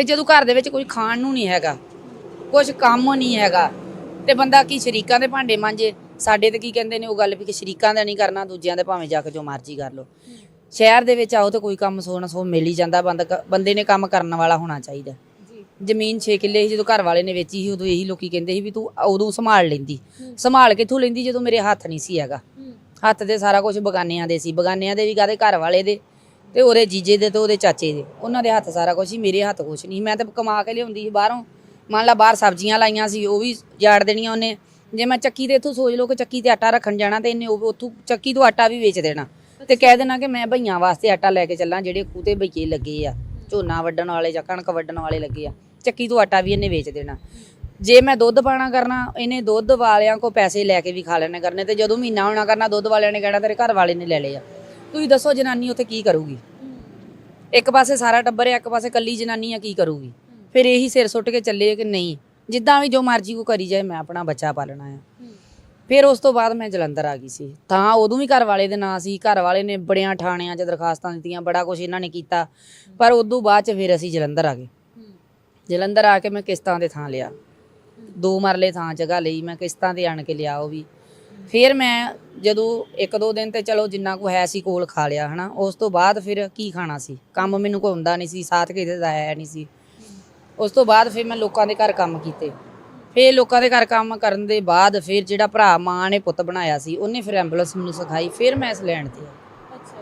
ਫਿਰ ਜਦੋਂ ਘਰ ਦੇ ਵਿੱਚ ਕੋਈ ਖਾਣ ਨੂੰ ਨਹੀਂ ਹੈਗਾ ਕੁਝ ਕੰਮ ਨਹੀਂ ਹੈਗਾ ਤੇ ਬੰਦਾ ਕੀ ਸ਼ਰੀਕਾਂ ਦੇ ਭਾਂਡੇ ਮਾਂਜੇ? ਸਾਡੇ ਤੇ ਕੀ ਕਹਿੰਦੇ ਨੇ ਉਹ ਗੱਲ ਵੀ ਕਿ ਸ਼ਰੀਕਾਂ ਦਾ ਨਹੀਂ ਕਰਨਾ ਦੂਜਿਆਂ ਦੇ ਭਾਵੇਂ ਜਾ ਕੇ ਜੋ ਮਰਜ਼ੀ ਕਰ ਲਓ। ਸ਼ਹਿਰ ਦੇ ਵਿੱਚ ਆਓ ਤਾਂ ਕੋਈ ਕੰਮ ਸੋਣਾ ਸੋ ਮਿਲ ਹੀ ਜਾਂਦਾ ਬੰਦਾ ਬੰਦੇ ਨੇ ਕੰਮ ਕਰਨ ਵਾਲਾ ਹੋਣਾ ਚਾਹੀਦਾ। ਜ਼ਮੀਨ 6 ਕਿੱਲੇ ਸੀ ਜਦੋਂ ਘਰ ਵਾਲੇ ਨੇ ਵੇਚੀ ਸੀ ਉਦੋਂ ਇਹੀ ਲੋਕੀ ਕਹਿੰਦੇ ਸੀ ਵੀ ਤੂੰ ਉਦੋਂ ਸੰਭਾਲ ਲੈਂਦੀ। ਸੰਭਾਲ ਕਿੱਥੋਂ ਲੈਂਦੀ ਜਦੋਂ ਮੇਰੇ ਹੱਥ ਨਹੀਂ ਸੀ ਹੈਗਾ। ਹੱਥ ਤੇ ਸਾਰਾ ਕੁਝ ਬਗਾਨਿਆਂ ਦੇ ਸੀ ਬਗਾਨਿਆਂ ਦੇ ਵੀ ਕਾਦੇ ਘਰ ਵਾਲੇ ਦੇ? ਤੇ ਉਹਦੇ ਜੀਜੇ ਦੇ ਤੇ ਉਹਦੇ ਚਾਚੇ ਦੇ। ਉਹਨਾਂ ਦੇ ਹੱਥ ਸਾਰਾ ਕੁਝ ਸੀ, ਮੇਰੇ ਹੱਥ ਕੁਝ ਨਹੀਂ। ਮੈਂ ਤਾਂ ਕਮਾ ਕੇ ਲਿਆਉਂਦੀ ਸੀ ਬਾਹਰੋਂ। ਮੰਨ ਲਾ ਬਾਹਰ ਸਬਜ਼ੀਆਂ ਲਾਈਆਂ ਸੀ, ਉਹ ਵੀ ਜਾੜ ਦੇਣੀਆਂ ਉਹਨੇ। ਜੇ ਮੈਂ ਚੱਕੀ ਤੇ ਇੱਥੋਂ ਸੋਚ ਲਓ ਕਿ ਚੱਕੀ ਤੇ ਆਟਾ ਰੱਖਣ ਜਾਣਾ ਤੇ ਇਹਨੇ ਉਹ ਉੱਥੋਂ ਚੱਕੀ ਤੋਂ ਆਟਾ ਵੀ ਵੇਚ ਦੇਣਾ। ਤੇ ਕਹਿ ਦੇਣਾ ਕਿ ਮੈਂ ਭਈਆਂ ਵਾਸਤੇ ਆਟਾ ਲੈ ਕੇ ਚੱਲਾਂ, ਜਿਹੜੇ ਖੂਹ ਤੇ ਬਈਏ ਲੱਗੇ ਆ। ਝੋਨਾ ਵੱਢਣ ਵਾਲੇ ਜਾਂ ਕਣਕ ਵੱਢਣ ਵਾਲੇ ਲੱਗੇ ਆ। ਚੱਕੀ ਤੋਂ ਆਟਾ ਵੀ ਇਹਨੇ ਵੇਚ ਦੇਣਾ। ਜੇ ਮੈਂ ਦੁੱਧ ਪਾਣਾ ਕਰਨਾ, ਇਹਨੇ ਦੁੱਧ ਵਾਲਿਆਂ ਕੋ ਪੈਸੇ ਲੈ ਕੇ ਵੀ ਖਾ ਲੈਣੇ ਕਰਨੇ। ਤੇ ਜਦੋਂ ਮਹੀਨਾ ਹੋਣਾ ਕਰਨਾ, ਦੁੱਧ ਵਾਲਿਆਂ ਨੇ ਕਹਿਣਾ, ਤੇਰੇ ਘਰ ਵਾਲੇ ਨੇ ਲੈ ਲਏ ਆ। ਤੁਸੀਂ ਦੱਸੋ ਜਨਾਨੀ ਉੱਥੇ ਕੀ ਕਰੂਗੀ? ਇੱਕ ਪਾਸੇ ਸਾਰਾ ਟੱਬਰ ਹੈ, ਇੱਕ ਪਾਸੇ ਕੱਲੀ ਜਨਾਨੀ ਆ, ਕੀ ਕਰੂਗੀ? ਫਿਰ ਇਹੀ ਸਿਰ ਸੁੱਟ ਕੇ ਚੱਲੇ ਕਿ ਨਹੀਂ? ਜਿੱਦਾਂ ਵੀ ਜੋ ਮਰਜ਼ੀ ਕੋ ਕਰੀ ਜਾਏ, ਮੈਂ ਆਪਣਾ ਬੱਚਾ ਪਾਲਣਾ ਆ। ਫਿਰ ਉਸ ਤੋਂ ਬਾਅਦ ਮੈਂ ਜਲੰਧਰ ਆ ਗਈ ਸੀ। ਤਾਂ ਉਦੋਂ ਵੀ ਘਰ ਵਾਲੇ ਦੇ ਨਾਂ ਸੀ, ਘਰ ਵਾਲੇ ਨੇ ਬੜਿਆਂ ਠਾਣਿਆਂ 'ਚ ਦਰਖਾਸਤਾਂ ਦਿੱਤੀਆਂ, ਬੜਾ ਕੁਝ ਇਹਨਾਂ ਨੇ ਕੀਤਾ। ਪਰ ਉਦੋਂ ਬਾਅਦ 'ਚ ਫਿਰ ਅਸੀਂ ਜਲੰਧਰ ਆ ਗਏ। ਜਲੰਧਰ ਆ ਕੇ ਮੈਂ ਕਿਸ਼ਤਾਂ ਦੇ ਥਾਂ ਲਿਆ। ਦੋ ਮਰਲੇ ਥਾਂ ਜਗ੍ਹਾ ਲਈ, ਮੈਂ ਕਿਸ਼ਤਾਂ ਤੇ ਆਣ ਕੇ ਲਿਆ ਉਹ ਵੀ। ਫਿਰ ਮੈਂ ਜਦੋਂ ਇੱਕ ਦੋ ਦਿਨ ਤੇ ਚਲੋ ਜਿੰਨਾ ਕੋ ਹੈ ਸੀ ਕੋਲ ਖਾ ਲਿਆ, ਹਨਾ, ਉਸ ਤੋਂ ਬਾਅਦ ਫਿਰ ਕੀ ਖਾਣਾ ਸੀ? ਕੰਮ ਮੈਨੂੰ ਕੋਈ ਹੁੰਦਾ ਨਹੀਂ ਸੀ, ਸਾਥ ਕਿਸੇ ਦਾ ਹੈ ਨਹੀਂ ਸੀ। ਉਸ ਤੋਂ ਬਾਅਦ ਫਿਰ ਮੈਂ ਲੋਕਾਂ ਦੇ ਘਰ ਕੰਮ ਕੀਤੇ। ਫਿਰ ਲੋਕਾਂ ਦੇ ਘਰ ਕੰਮ ਕਰਨ ਦੇ ਬਾਅਦ ਫਿਰ ਜਿਹੜਾ ਭਰਾ ਮਾਂ ਨੇ ਪੁੱਤ ਬਣਾਇਆ ਸੀ, ਉਹਨੇ ਫਿਰ ਐਂਬੂਲੈਂਸ ਮੈਨੂੰ ਸਿਖਾਈ, ਫਿਰ ਮੈਂ ਇਸ ਲੈਣ ਤੇ ਆ